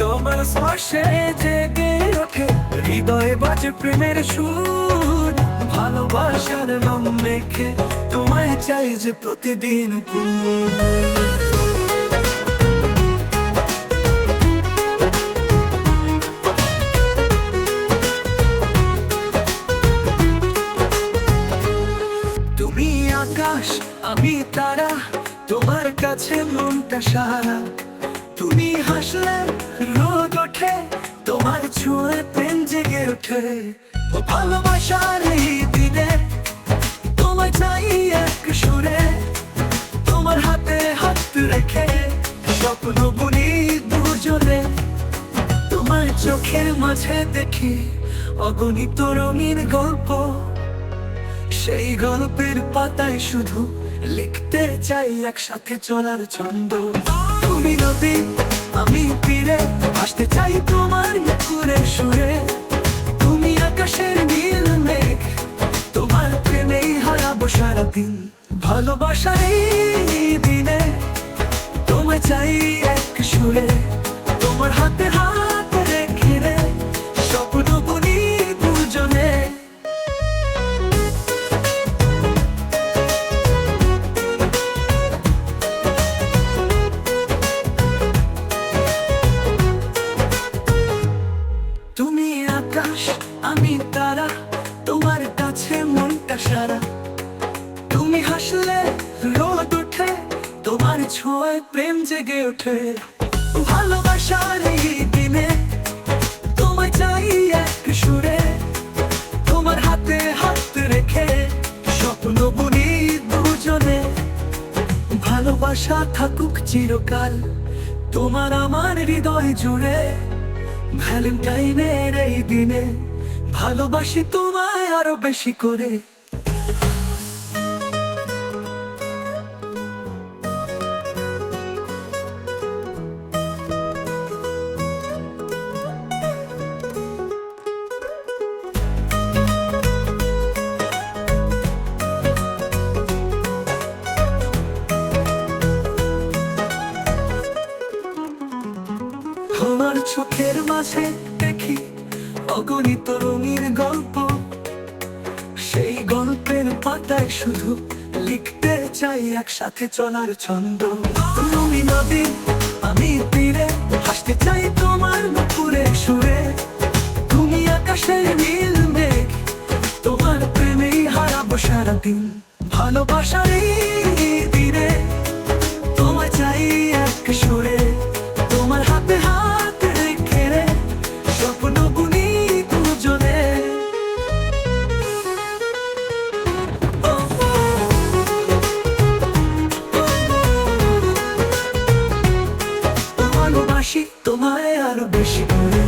তোমার স্পর্শে জেগে ওঠে। হৃদয়ে বাজে প্রেমের সুর, ভালোবাসার রং মেখে। তোমায় চাই যে প্রতিদিন আকাশ, আমি তারা, তোমার কাছে মনটা সারা। তুমি হাসলে, রোদ ওঠে, তোমার ছুঁয়ে প্রেম জেগে ওঠে। ভালোবাসার এই দিনে, তোমায় চাই এক সুরে। তোমার হাতে হাত রেখে, স্বপ্ন বুনি দুজনে। তোমার চোখের মাঝে দেখি অগণিত রঙিন গল্প। সেই গল্পের পাতায় শুধু লিখতে চাই একসাথে চলার ছন্দ। তুমি আমি তীরে আসতে চাই তোমার মুখুরে সুরে। তুমি আকাশের নীল মেঘ, তোমার প্রেমেই হারাবো সারাদিন। ভালোবাসার এই দিনে, তোমায় চাই এক সুরে। তোমার হাতে হাত তারা, তোমার কাছে মনটা সারা। তুমি হাসলে, রোদ ওঠে, তোমার ছোঁয়ায় প্রেম জেগে ওঠে। ভালোবাসার এই দিনে, তোমায় চাই এক সুরে। তোমার হাতে হাত রেখে, স্বপ্ন বুনি দুজনে। ভালোবাসা থাকুক চিরকাল, তোমার আমার হৃদয় জুড়ে। ভ্যালেন্টাইনের এই দিনে। ভালোবাসি তোমায় আরও বেশি করে। তোমার চোখের মাঝে অগণিত রঙিন গল্প। সেই গল্পের পাতায় শুধু লিখতে চাই একসাথে চলার ছন্দ। তুমি নদী, আমি তীরে, হাসতে চাই তোমার নুপুরে সুরে। তুমি আকাশের নীল মেঘ, তোমার প্রেমেই হারাবো সারাদিন। ভালোবাসার এই তোমায় আরও বেশি করে।